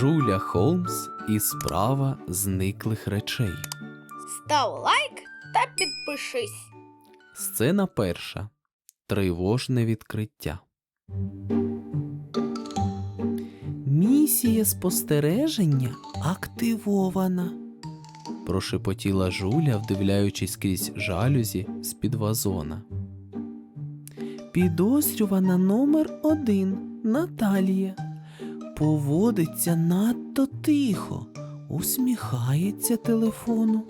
Жуля Холмс і справа зниклих речей. Став лайк та підпишись. Сцена перша. Тривожне відкриття. Місія спостереження активована. Прошепотіла Жуля, вдивляючись крізь жалюзі з-під вазона. Підозрювана номер один Наталія. Поводиться надто тихо, усміхається телефону.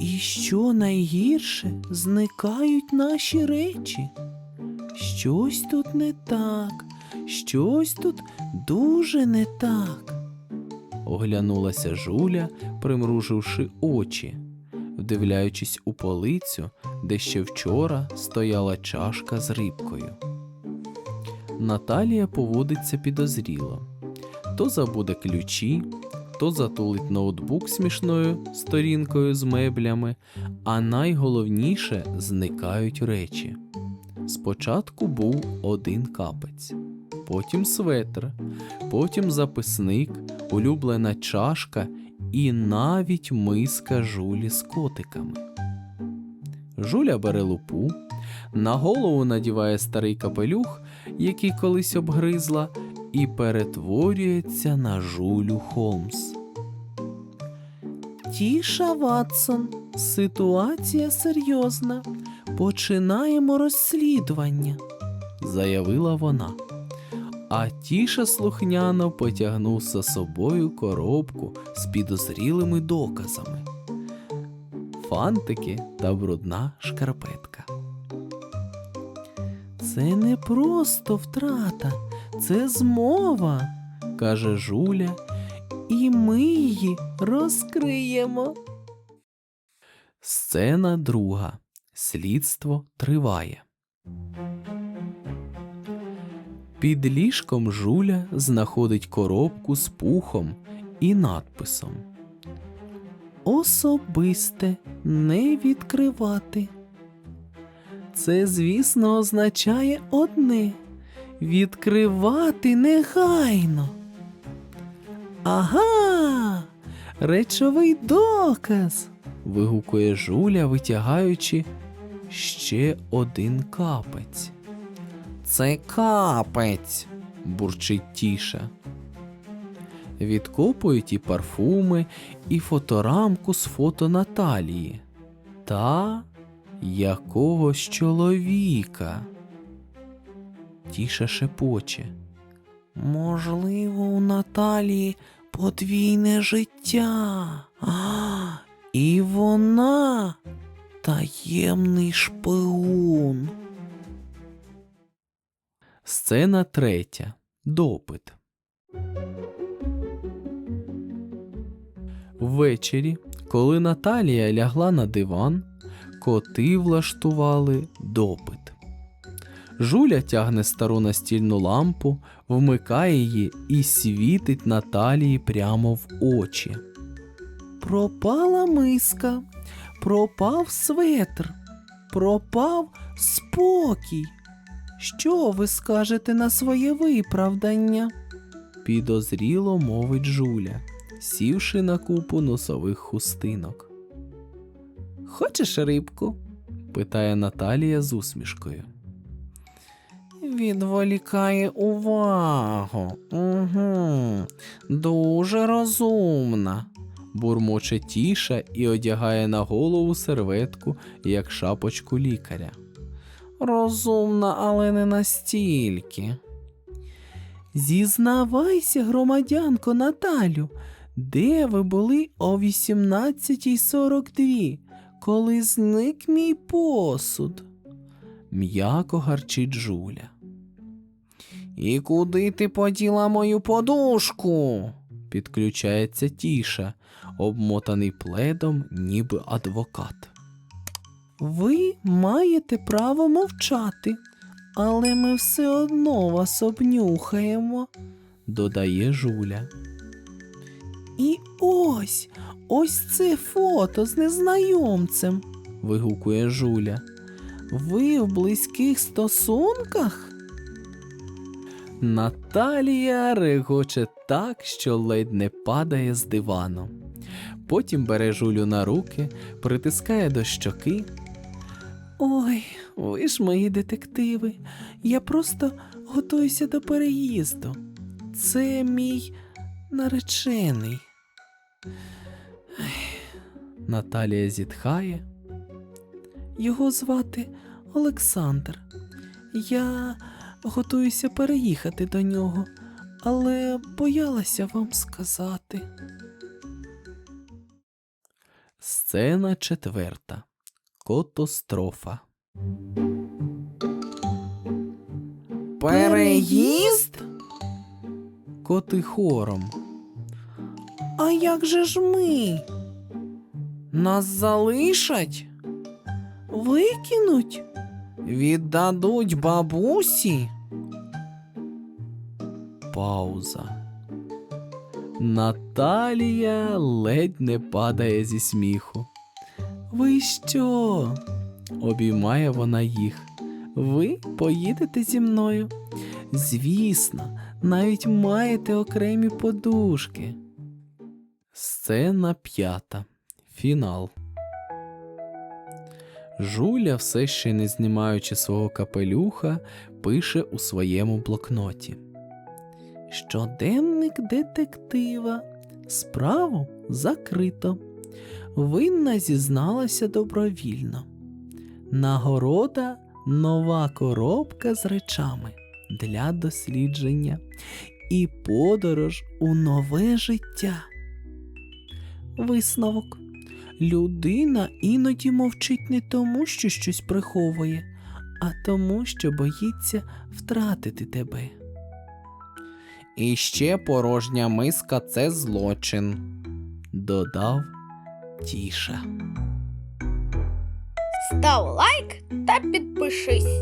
І що найгірше, зникають наші речі. Щось тут не так, щось тут дуже не так. Оглянулася Жуля, примруживши очі, вдивляючись у полицю, де ще вчора стояла чашка з рибкою. Наталія поводиться підозріло. То забуде ключі, то затулить ноутбук смішною сторінкою з меблями, а найголовніше зникають речі. Спочатку був один капець, потім светр, потім записник, улюблена чашка і навіть миска жулі з котиками. Жуля бере лупу, на голову надіває старий капелюх, який колись обгризла, і перетворюється на жулю Холмс. Тіша Ватсон, ситуація серйозна. Починаємо розслідування, заявила вона. А Тіша слухняно потягнув за собою коробку з підозрілими доказами. Фантики та брудна шкарпетка. Це не просто втрата, це змова, каже Жуля, і ми її розкриємо. Сцена друга. Слідство триває. Під ліжком Жуля знаходить коробку з пухом і надписом Особисте не відкривати. Це, звісно, означає одне відкривати негайно. Ага, речовий доказ. вигукує Жуля, витягаючи ще один капець. Це капець, бурчить тіша. Відкопують і парфуми, і фоторамку з фото Наталії та якогось чоловіка. Тіша шепоче. Можливо, у Наталії подвійне життя. А, і вона таємний шпигун. Сцена третя. Допит. Ввечері, коли Наталія лягла на диван, коти влаштували допит. Жуля тягне стару настільну лампу, вмикає її і світить Наталії прямо в очі. Пропала миска, пропав светр, пропав спокій. Що ви скажете на своє виправдання? Підозріло мовить Жуля, сівши на купу носових хустинок. Хочеш рибку? питає Наталія з усмішкою. Відволікає увагу. Угу. Дуже розумна. бурмоче тіша і одягає на голову серветку, як шапочку лікаря. Розумна, але не настільки. Зізнавайся, громадянко Наталю, де ви були о 18.42, коли зник мій посуд? М'яко гарчить Жуля. І куди ти поділа мою подушку? підключається тіша, обмотаний пледом, ніби адвокат. Ви маєте право мовчати, але ми все одно вас обнюхаємо, додає Жуля. І ось, ось це фото з незнайомцем, вигукує Жуля. Ви в близьких стосунках? Наталія регоче так, що ледь не падає з дивану. Потім бере жулю на руки, притискає до щоки. Ой, ви ж мої детективи. Я просто готуюся до переїзду. Це мій наречений. Наталія зітхає. Його звати Олександр. Я готуюся переїхати до нього, але боялася вам сказати. Сцена четверта. Катастрофа. Переїзд? Коти хором. А як же ж ми? Нас залишать? Викинуть? Віддадуть бабусі? Пауза. Наталія ледь не падає зі сміху. Ви що? обіймає вона їх. Ви поїдете зі мною? Звісно, навіть маєте окремі подушки. Сцена п'ята. Фінал. Жуля, все ще не знімаючи свого капелюха, пише у своєму блокноті. Щоденник детектива. Справу закрито. Винна зізналася добровільно. Нагорода нова коробка з речами для дослідження і подорож у нове життя. Висновок. Людина іноді мовчить не тому, що щось приховує, а тому, що боїться втратити тебе. І ще порожня миска це злочин. додав Тіша. Став лайк та підпишись.